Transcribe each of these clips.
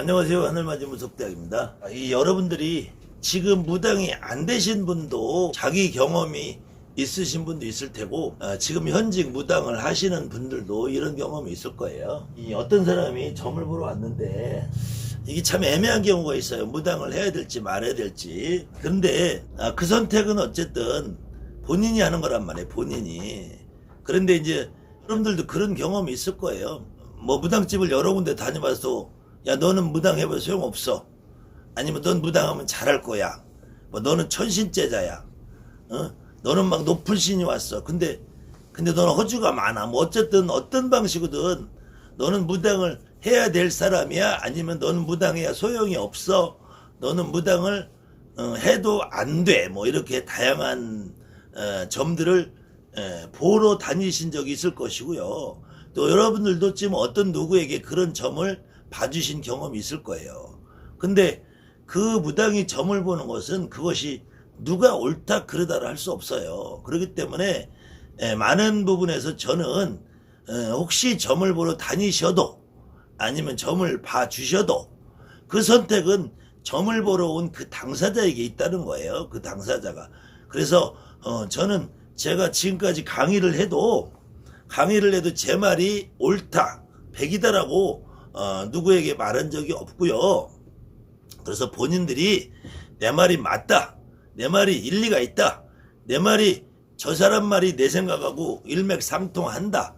안녕하세요. 하늘맞이 무속대학입니다. 아, 이 여러분들이 지금 무당이 안 되신 분도 자기 경험이 있으신 분도 있을 테고 아, 지금 현직 무당을 하시는 분들도 이런 경험이 있을 거예요. 이 어떤 사람이 점을 보러 왔는데 이게 참 애매한 경우가 있어요. 무당을 해야 될지 말아야 될지. 그런데 아, 그 선택은 어쨌든 본인이 하는 거란 말이에요. 본인이. 그런데 이제 여러분들도 그런 경험이 있을 거예요. 뭐 무당집을 여러 군데 다녀봐서 야 너는 무당 해봐 소용없어. 아니면 넌 무당하면 잘할 거야. 뭐 너는 천신제자야. 어? 너는 막 높은 신이 왔어. 근데 근데 너는 허주가 많아. 뭐 어쨌든 어떤 방식이든 너는 무당을 해야 될 사람이야. 아니면 너는 무당해야 소용이 없어. 너는 무당을 어, 해도 안 돼. 뭐 이렇게 다양한 어, 점들을 에, 보러 다니신 적이 있을 것이고요. 또 여러분들도 지금 어떤 누구에게 그런 점을 봐주신 경험이 있을 거예요. 근데 그 무당이 점을 보는 것은 그것이 누가 옳다 그르다를 할 수 없어요. 그렇기 때문에 에, 많은 부분에서 저는 에, 혹시 점을 보러 다니셔도 아니면 점을 봐주셔도 그 선택은 점을 보러 온 그 당사자에게 있다는 거예요. 그 당사자가. 그래서 어, 저는 제가 지금까지 강의를 해도 강의를 해도 제 말이 옳다, 백이다라고 어, 누구에게 말한 적이 없고요. 그래서 본인들이 내 말이 맞다, 내 말이 일리가 있다, 내 말이 저 사람 말이 내 생각하고 일맥상통한다.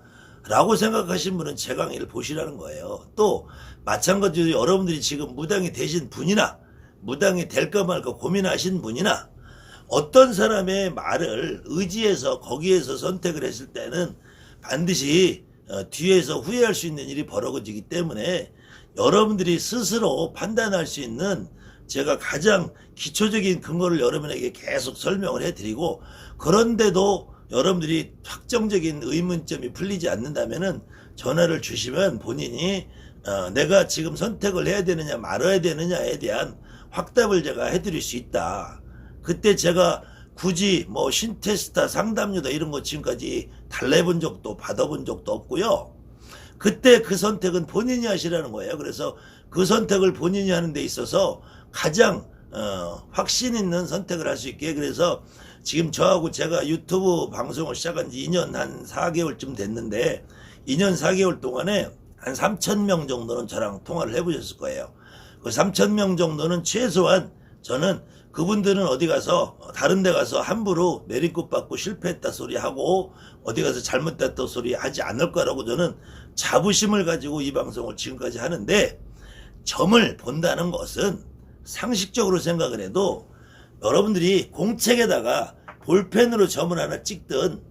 라고 생각하신 분은 제 강의를 보시라는 거예요. 또 마찬가지로 여러분들이 지금 무당이 되신 분이나 무당이 될까 말까 고민하신 분이나 어떤 사람의 말을 의지해서 거기에서 선택을 했을 때는 반드시 어, 뒤에서 후회할 수 있는 일이 벌어지기 때문에 여러분들이 스스로 판단할 수 있는 제가 가장 기초적인 근거를 여러분에게 계속 설명을 해드리고 그런데도 여러분들이 확정적인 의문점이 풀리지 않는다면은 전화를 주시면 본인이 어, 내가 지금 선택을 해야 되느냐 말아야 되느냐에 대한 확답을 제가 해드릴 수 있다. 그때 제가 굳이 뭐 신테스타 상담료다 이런 거 지금까지 달래본 적도 받아본 적도 없고요. 그때 그 선택은 본인이 하시라는 거예요. 그래서 그 선택을 본인이 하는 데 있어서 가장 어, 확신 있는 선택을 할 수 있게 그래서 지금 저하고 제가 유튜브 방송을 시작한 지 2년 한 4개월쯤 됐는데 2년 4개월 동안에 한 3천 명 정도는 저랑 통화를 해보셨을 거예요. 그 3천 명 정도는 최소한 저는 그분들은 어디 가서 다른 데 가서 함부로 내리꽃 받고 실패했다 소리 하고 어디 가서 잘못됐다 소리 하지 않을 거라고 저는 자부심을 가지고 이 방송을 지금까지 하는데 점을 본다는 것은 상식적으로 생각을 해도 여러분들이 공책에다가 볼펜으로 점을 하나 찍든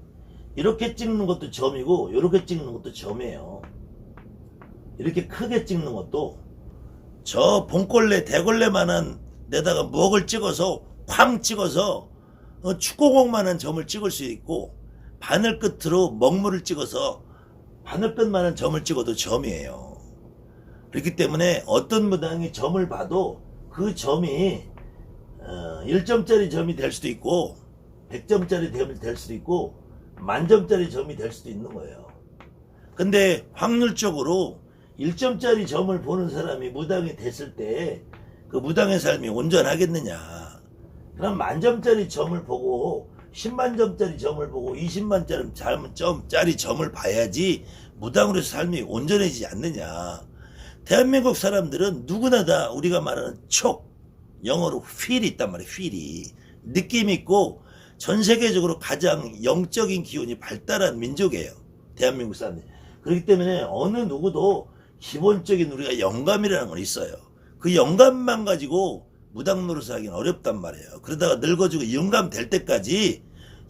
이렇게 찍는 것도 점이고 이렇게 찍는 것도 점이에요. 이렇게 크게 찍는 것도 저 봉골레 대골레만한 데다가 무엇을 찍어서 쾅 찍어서 어, 축구공만한 점을 찍을 수 있고 바늘 끝으로 먹물을 찍어서 바늘 끝만한 점을 찍어도 점이에요. 그렇기 때문에 어떤 무당이 점을 봐도 그 점이 어, 1점짜리 점이 될 수도 있고 100점짜리 점이 될 수도 있고 만점짜리 점이 될 수도 있는 거예요. 근데 확률적으로 1점짜리 점을 보는 사람이 무당이 됐을 때 그 무당의 삶이 온전하겠느냐. 그럼 만점짜리 점을 보고 10만점짜리 점을 보고 20만짜리 점짜리 점을 봐야지 무당으로서 삶이 온전해지지 않느냐. 대한민국 사람들은 누구나 다 우리가 말하는 촉, 영어로 필이 있단 말이에요. 필이. 느낌 있고 전 세계적으로 가장 영적인 기운이 발달한 민족이에요. 대한민국 사람들. 그렇기 때문에 어느 누구도 기본적인 우리가 영감이라는 건 있어요. 그 영감만 가지고 무당 노릇을 하기는 어렵단 말이에요. 그러다가 늙어지고 영감 될 때까지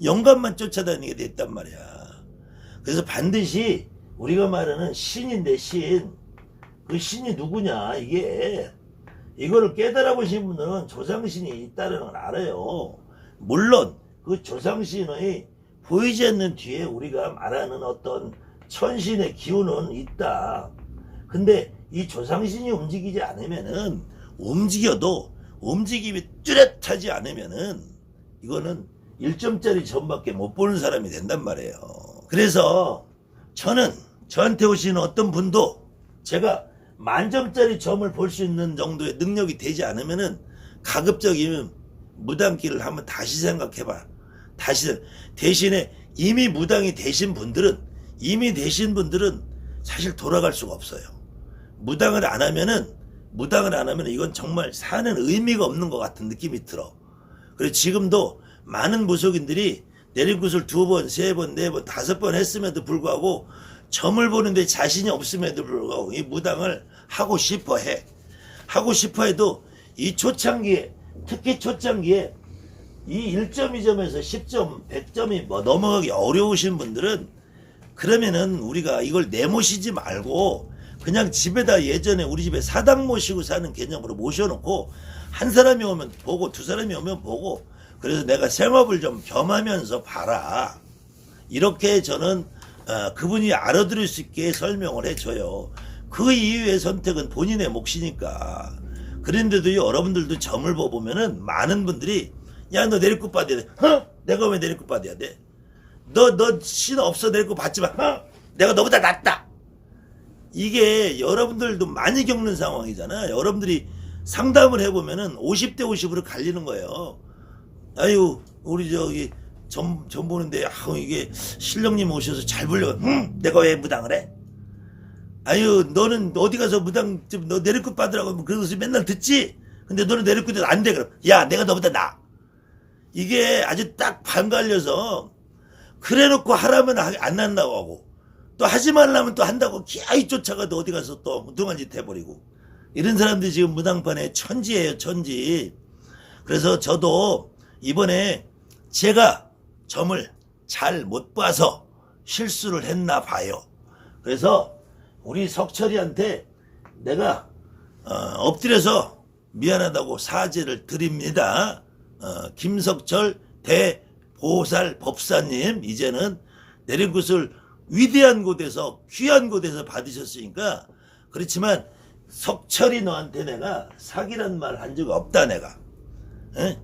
영감만 쫓아다니게 됐단 말이야. 그래서 반드시 우리가 말하는 신인데 신. 그 신이 누구냐 이게 이거를 깨달아 보신 분들은 조상신이 있다는 걸 알아요. 물론 그 조상신의 보이지 않는 뒤에 우리가 말하는 어떤 천신의 기운은 있다. 근데 이 조상신이 움직이지 않으면은 움직여도 움직임이 뚜렷하지 않으면은 이거는 1점짜리 점밖에 못 보는 사람이 된단 말이에요. 그래서 저는 저한테 오시는 어떤 분도 제가 만점짜리 점을 볼 수 있는 정도의 능력이 되지 않으면은 가급적이면 무당길을 한번 다시 생각해봐. 다시 생- 대신에 이미 무당이 되신 분들은 이미 되신 분들은 사실 돌아갈 수가 없어요. 무당을 안 하면은 무당을 안 하면 이건 정말 사는 의미가 없는 것 같은 느낌이 들어. 그리고 지금도 많은 무속인들이 내린 굿을 두 번, 세 번, 네 번, 다섯 번 했음에도 불구하고 점을 보는데 자신이 없음에도 불구하고 이 무당을 하고 싶어 해. 하고 싶어 해도 이 초창기에, 특히 초창기에 이 1점, 2점에서 10점, 100점이 뭐 넘어가기 어려우신 분들은 그러면은 우리가 이걸 내모시지 말고 그냥 집에다 예전에 우리 집에 사당 모시고 사는 개념으로 모셔놓고 한 사람이 오면 보고 두 사람이 오면 보고 그래서 내가 생업을 좀 겸하면서 봐라. 이렇게 저는 어, 그분이 알아들을 수 있게 설명을 해줘요. 그 이후의 선택은 본인의 몫이니까. 그런데도 여러분들도 점을 보면은 많은 분들이 야 너 내리국 받아야 돼. 어? 내가 왜 내리국 받아야 돼? 너 너 신 없어 내리국 받지 마. 어? 내가 너보다 낫다. 이게 여러분들도 많이 겪는 상황이잖아. 여러분들이 상담을 해보면은 50대 50으로 갈리는 거예요. 아유, 우리 저기 점, 점 보는데, 아 이게 신령님 오셔서 잘 불려. 응, 내가 왜 무당을 해? 아유, 너는 어디 가서 무당, 좀 너 내리굿 받으라고 하면 그것을 맨날 듣지? 근데 너는 내리굿이 안 돼, 그럼. 야, 내가 너보다 나. 이게 아주 딱 반갈려서, 그래 놓고 하라면 하- 안 한다고 하고, 또 하지 말라면 또 한다고 기아이 쫓아가도 어디 가서 또 무등한 짓 해버리고. 이런 사람들이 지금 무당판에 천지예요, 천지. 그래서 저도 이번에 제가 점을 잘 못 봐서 실수를 했나 봐요. 그래서 우리 석철이한테 내가 어, 엎드려서 미안하다고 사죄를 드립니다. 어, 김석철 대보살 법사님 이제는 내린 것을 위대한 곳에서 귀한 곳에서 받으셨으니까 그렇지만 석철이 너한테 내가 사기란 말 한 적 없다 내가. 에?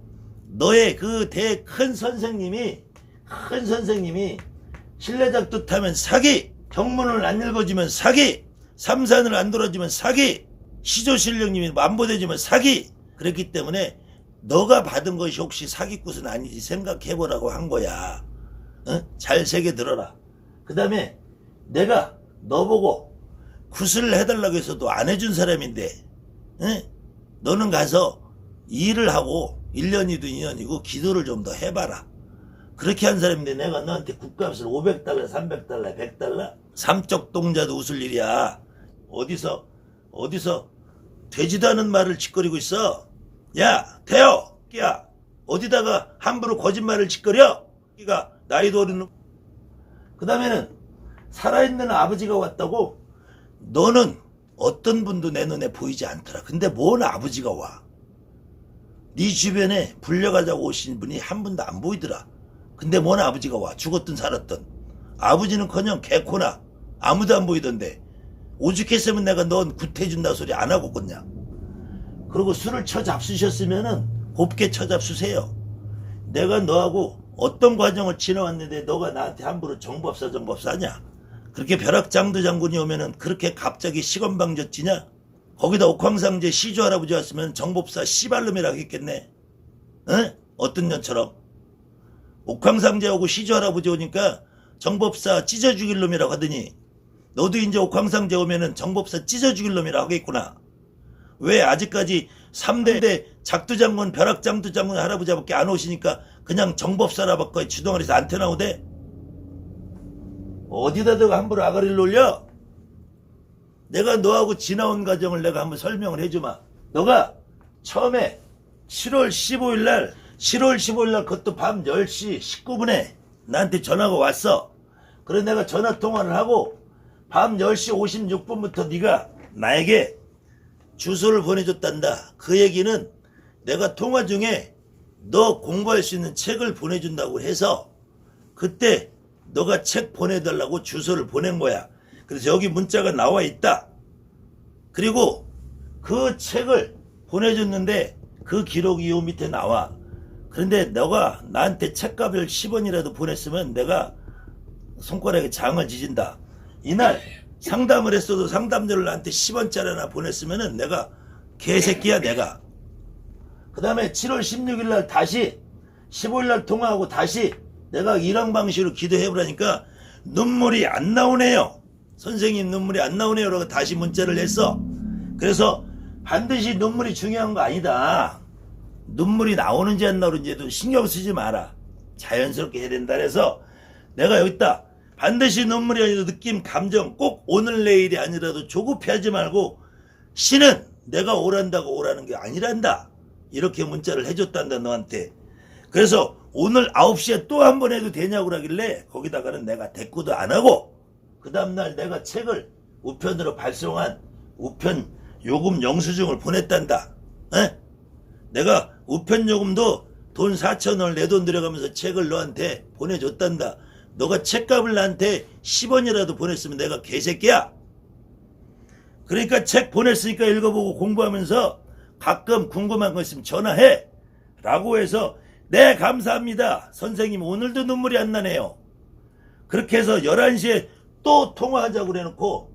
너의 그 대 큰 선생님이 큰 선생님이 신뢰작도 타면 사기 경문을 안 읽어주면 사기 삼산을 안 돌아주면 사기 시조신령님이 만보대주면 사기 그랬기 때문에 너가 받은 것이 혹시 사기꾼은 아니지 생각해보라고 한 거야 어? 잘 새겨 들어라 그 다음에 내가 너보고 굿을 해달라고 해서도 안 해준 사람인데 에? 너는 가서 일을 하고 1년이든 2년이고 기도를 좀 더 해봐라. 그렇게 한 사람인데 내가 너한테 국값을 500달러, 300달러, 100달러? 삼적 동자도 웃을 일이야. 어디서, 어디서 되지도 않은 말을 짓거리고 있어? 야, 태호! 끼야! 어디다가 함부로 거짓말을 짓거려? 끼가 나이도 어린 그 다음에는 살아있는 아버지가 왔다고 너는 어떤 분도 내 눈에 보이지 않더라. 근데 뭔 아버지가 와? 네 주변에 불려가자고 오신 분이 한 분도 안 보이더라. 근데 뭔 아버지가 와? 죽었든 살았든. 아버지는커녕 개코나 아무도 안 보이던데 오죽했으면 내가 넌 구태준다 소리 안 하고 걷냐? 그리고 술을 쳐 잡수셨으면은 곱게 쳐 잡수세요. 내가 너하고 어떤 과정을 지나왔는데 너가 나한테 함부로 정법사 정법사냐? 그렇게 벼락장도 장군이 오면은 그렇게 갑자기 시건방졌지냐? 거기다 옥황상제 시주 할아버지 왔으면 정법사 씨발놈이라고 했겠네. 응? 어떤 년처럼. 옥황상제하고 시주 할아버지 오니까 정법사 찢어 죽일 놈이라고 하더니 너도 이제 옥황상제 오면은 정법사 찢어 죽일 놈이라고 하겠구나. 왜 아직까지 3대 작두장군, 벼락장두장군 할아버지밖에 안 오시니까 그냥 정법사라밖에 주동아리에서 안 태나오대? 어디다 대고 함부로 아가리를 놀려? 내가 너하고 지나온 과정을 내가 한번 설명을 해주마. 너가 처음에 7월 15일 날, 7월 15일 날 그것도 밤 10시 19분에 나한테 전화가 왔어. 그래 내가 전화 통화를 하고 밤 10시 56분부터 네가 나에게 주소를 보내줬단다. 그 얘기는 내가 통화 중에 너 공부할 수 있는 책을 보내준다고 해서 그때 너가 책 보내달라고 주소를 보낸 거야. 그래서 여기 문자가 나와 있다. 그리고 그 책을 보내줬는데 그 기록이 요 밑에 나와. 그런데 너가 나한테 책값을 10원이라도 보냈으면 내가 손가락에 장을 지진다. 이날 상담을 했어도 상담료를 나한테 10원짜리 하나 보냈으면은 내가 개새끼야 내가 그 다음에 7월 16일 날 다시 15일 날 통화하고 다시 내가 이런 방식으로 기도해보라니까 눈물이 안 나오네요. 선생님 눈물이 안 나오네요. 라고 다시 문자를 했어. 그래서 반드시 눈물이 중요한 거 아니다. 눈물이 나오는지 안 나오는지도 신경 쓰지 마라. 자연스럽게 해야 된다 그래서 내가 여기다. 반드시 눈물이 아니라 느낌 감정 꼭 오늘 내일이 아니라도 조급해 하지 말고 신은 내가 오란다고 오라는 게 아니란다 이렇게 문자를 해줬단다 너한테. 그래서 오늘 9시에 또 한 번 해도 되냐고 그러길래 거기다가는 내가 대꾸도 안 하고 그 다음날 내가 책을 우편으로 발송한 우편 요금 영수증을 보냈단다. 에? 내가 우편 요금도 돈 4천원을 내 돈 들여가면서 책을 너한테 보내줬단다. 너가 책값을 나한테 10원이라도 보냈으면 내가 개새끼야. 그러니까 책 보냈으니까 읽어보고 공부하면서 가끔 궁금한 거 있으면 전화해. 라고 해서 네 감사합니다. 선생님 오늘도 눈물이 안 나네요. 그렇게 해서 11시에 또 통화하자고 그래놓고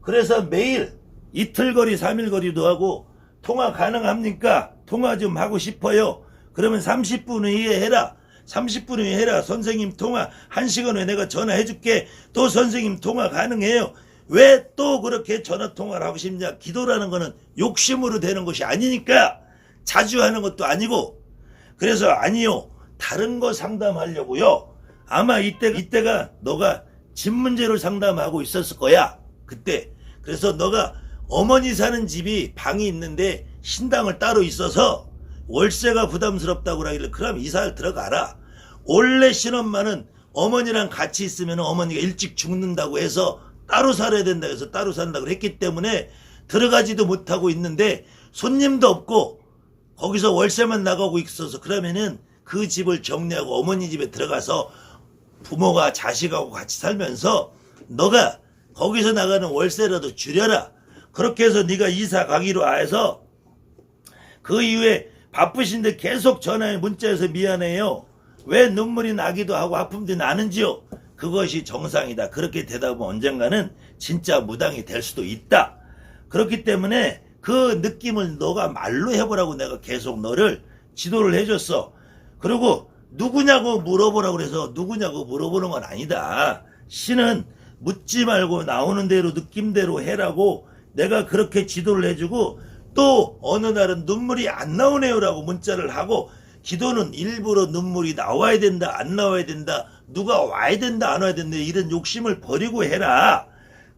그래서 매일 이틀거리 3일거리도 하고 통화 가능합니까? 통화 좀 하고 싶어요. 그러면 30분 후에 해라. 30분 후에 해라. 선생님 통화 1시간 후에 내가 전화해줄게. 또 선생님 통화 가능해요 왜 또 그렇게 전화 통화를 하고 싶냐? 기도라는 거는 욕심으로 되는 것이 아니니까 자주 하는 것도 아니고 그래서 아니요 다른 거 상담하려고요. 아마 이때 이때가 너가 집 문제로 상담하고 있었을 거야. 그때. 그래서 너가 어머니 사는 집이 방이 있는데 신당을 따로 있어서 월세가 부담스럽다고 하길래 그럼 이사를 들어가라. 원래 신엄마는 어머니랑 같이 있으면 어머니가 일찍 죽는다고 해서 따로 살아야 된다 해서 따로 산다고 했기 때문에 들어가지도 못하고 있는데 손님도 없고 거기서 월세만 나가고 있어서 그러면은 그 집을 정리하고 어머니 집에 들어가서 부모가 자식하고 같이 살면서 너가 거기서 나가는 월세라도 줄여라. 그렇게 해서 네가 이사 가기로 해서 그 이후에 바쁘신데 계속 전화에 문자해서 미안해요. 왜 눈물이 나기도 하고 아픔도 나는지요? 그것이 정상이다. 그렇게 되다 보면 언젠가는 진짜 무당이 될 수도 있다. 그렇기 때문에 그 느낌을 너가 말로 해보라고 내가 계속 너를 지도를 해줬어. 그리고 누구냐고 물어보라고 그래서 누구냐고 물어보는 건 아니다. 신은 묻지 말고 나오는 대로 느낌대로 해라고 내가 그렇게 지도를 해주고 또 어느 날은 눈물이 안 나오네요라고 문자를 하고 기도는 일부러 눈물이 나와야 된다 안 나와야 된다 누가 와야 된다 안 와야 된다 이런 욕심을 버리고 해라.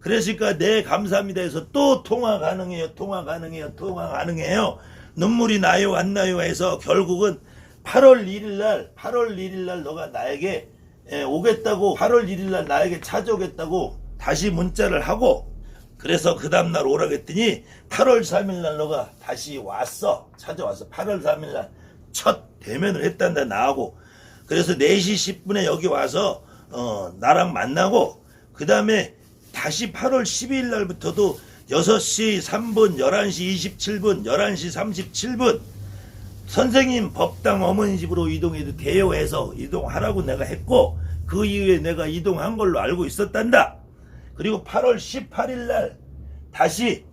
그러니까? 네 감사합니다 해서 또 통화 가능해요 통화 가능해요 통화 가능해요. 눈물이 나요 안 나요 해서 결국은 8월 1일 날 8월 1일 날 너가 나에게 예, 오겠다고 8월 1일 날 나에게 찾아오겠다고 다시 문자를 하고 그래서 그 다음날 오라고 했더니 8월 3일 날 너가 다시 왔어 찾아왔어. 8월 3일 날첫 대면을 했단다 나하고 그래서 4시 10분에 여기 와서 어, 나랑 만나고 그 다음에 다시 8월 12일 날부터도 6시 3분 11시 27분 11시 37분 선생님 법당 어머니 집으로 이동해도 돼요 해서 이동하라고 내가 했고 그 이후에 내가 이동한 걸로 알고 있었단다. 그리고 8월 18일 날 다시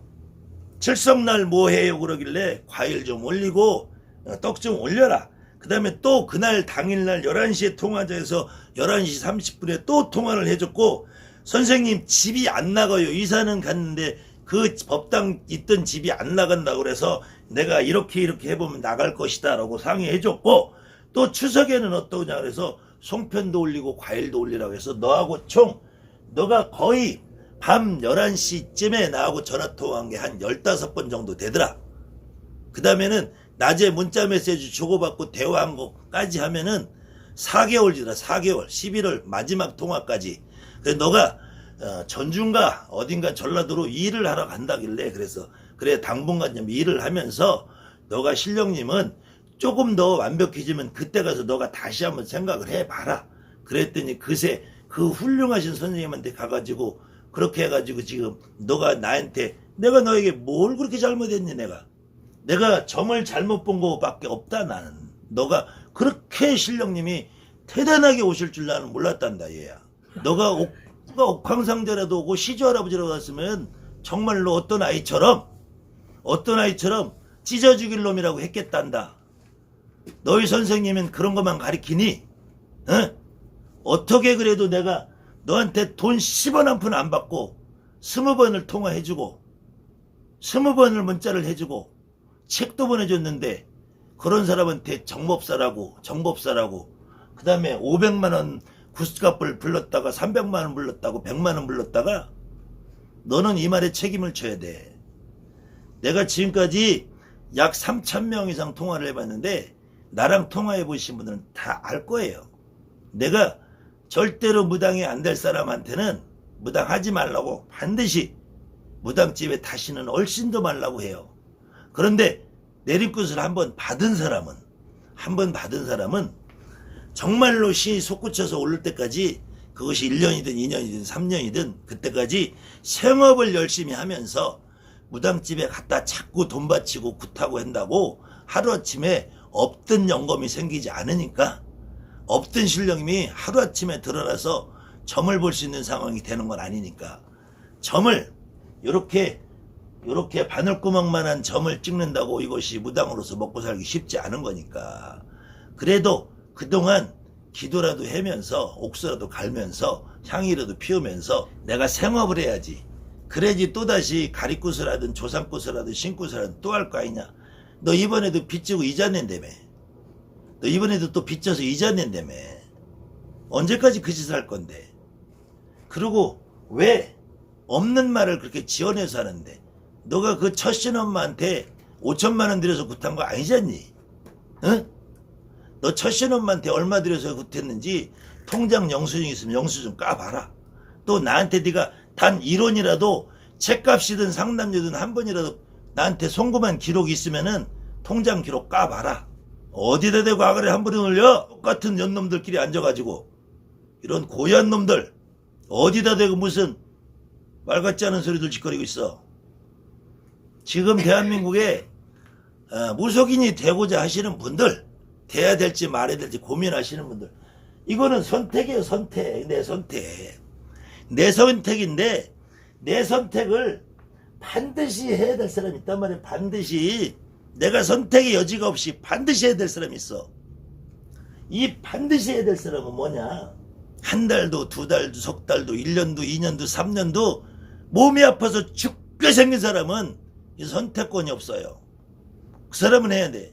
칠성날 뭐 해요 그러길래 과일 좀 올리고 떡 좀 올려라. 그 다음에 또 그날 당일날 11시에 통화자에서 11시 30분에 또 통화를 해줬고 선생님 집이 안 나가요. 이사는 갔는데 그 법당 있던 집이 안 나간다고 그래서 내가 이렇게 이렇게 해보면 나갈 것이다 라고 상의해줬고 또 추석에는 어떠냐 그래서 송편도 올리고 과일도 올리라고 해서 너하고 총 너가 거의 밤 11시쯤에 나하고 전화 통화한 게 한 15번 정도 되더라. 그 다음에는 낮에 문자 메시지 주고받고 대화한 거까지 하면은 4개월 지나 4개월 11월 마지막 통화까지. 그래서 너가 어, 전중가 어딘가 전라도로 일을 하러 간다길래 그래서 그래 당분간 좀 일을 하면서 너가 실령님은 조금 더 완벽해지면 그때 가서 너가 다시 한번 생각을 해봐라. 그랬더니 그새 그 훌륭하신 선생님한테 가가지고 그렇게 해가지고 지금 너가 나한테 내가 너에게 뭘 그렇게 잘못했니 내가 내가 점을 잘못 본 거밖에 없다 나는 너가 그렇게 신령님이 대단하게 오실 줄 나는 몰랐단다 얘야 너가 옥황상제라도 오고 시조 할아버지라고 왔으면 정말로 어떤 아이처럼 어떤 아이처럼 찢어 죽일 놈이라고 했겠단다. 너희 선생님은 그런 것만 가리키니? 어? 어떻게 그래도 내가 너한테 돈 10원 한 푼 안 받고 스무 번을 통화해주고 스무 번을 문자를 해주고 책도 보내줬는데 그런 사람한테 정법사라고 정법사라고 그 다음에 500만 원 구스값을 불렀다가 300만 원 불렀다고 100만 원 불렀다가 너는 이 말에 책임을 져야 돼. 내가 지금까지 약 3천 명 이상 통화를 해봤는데 나랑 통화해 보신 분들은 다 알 거예요. 내가 절대로 무당이 안 될 사람한테는 무당하지 말라고 반드시 무당집에 다시는 얼씬도 말라고 해요. 그런데 내림굿을 한번 받은 사람은 한번 받은 사람은 정말로 신이 솟구쳐서 오를 때까지 그것이 1년이든 2년이든 3년이든 그때까지 생업을 열심히 하면서 무당집에 갖다 자꾸 돈 바치고 굿하고 한다고 하루아침에 없던 영검이 생기지 않으니까 없던 실력이 하루아침에 드러나서 점을 볼 수 있는 상황이 되는 건 아니니까 점을 요렇게 요렇게 바늘구멍만한 점을 찍는다고 이것이 무당으로서 먹고 살기 쉽지 않은 거니까. 그래도 그동안 기도라도 하면서 옥수라도 갈면서 향이라도 피우면서 내가 생업을 해야지. 그래야지 또다시 가리굿을 하든 조상굿을 하든 신굿을 하든 또 할 거 아니냐. 너 이번에도 빚지고 이자 낸다며. 너 이번에도 또 빚져서 이자 낸다며. 언제까지 그 짓을 할 건데? 그리고 왜 없는 말을 그렇게 지어내서 하는데 너가 그 첫 신 엄마한테 5천만 원 들여서 굿한 거 아니잖니? 응? 너 첫 신 엄마한테 얼마 들여서 굿했는지 통장 영수증 있으면 영수증 까봐라. 또 나한테 네가 단 1원이라도 책값이든 상담료든 한 번이라도 나한테 송금한 기록이 있으면은 통장 기록 까봐라. 어디다 대고 아가리 한 번에 놀려? 똑같은 연놈들끼리 앉아가지고. 이런 고얀 놈들 어디다 대고 무슨 말 같지 않은 소리들 짓거리고 있어. 지금 대한민국에 어, 무속인이 되고자 하시는 분들 돼야 될지 말아야 될지 고민하시는 분들 이거는 선택이에요 선택. 내 선택. 내 선택인데 내 선택을 반드시 해야 될 사람이 있단 말이에요 반드시. 내가 선택의 여지가 없이 반드시 해야 될 사람이 있어. 이 반드시 해야 될 사람은 뭐냐? 한 달도 두 달도 석 달도 1년도 2년도 3년도 몸이 아파서 죽게 생긴 사람은 이 선택권이 없어요. 그 사람은 해야 돼.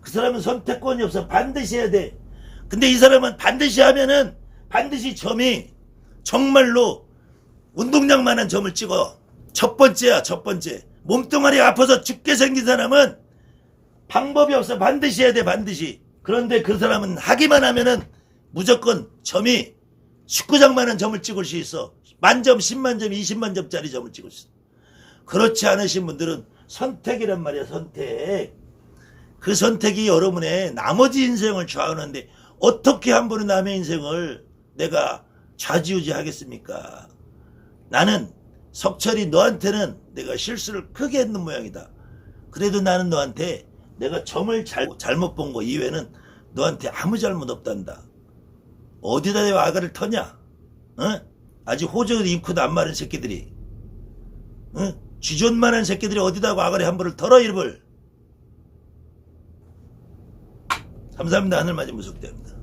그 사람은 선택권이 없어. 반드시 해야 돼. 근데 이 사람은 반드시 하면은 반드시 점이 정말로 운동량만한 점을 찍어. 첫 번째야, 첫 번째. 몸뚱아리가 아파서 죽게 생긴 사람은 방법이 없어. 반드시 해야 돼, 반드시. 그런데 그 사람은 하기만 하면은 무조건 점이 19장만한 점을 찍을 수 있어. 만점, 10만점, 20만 점짜리 점을 찍을 수 있어. 그렇지 않으신 분들은 선택이란 말이야, 선택. 그 선택이 여러분의 나머지 인생을 좌우하는데 어떻게 한 번은 남의 인생을 내가 좌지우지 하겠습니까? 나는 석철이 너한테는 내가 실수를 크게 했는 모양이다. 그래도 나는 너한테 내가 점을 잘, 잘못 본 거 이외에는 너한테 아무 잘못 없단다. 어디다 대고 아가를 터냐? 어? 아직 호적을 인코도 안 마른 새끼들이. 어? 쥐존만한 새끼들이 어디다가 아가리 한 번을 털어 이를 감사합니다. 하늘맞이 무속대입니다.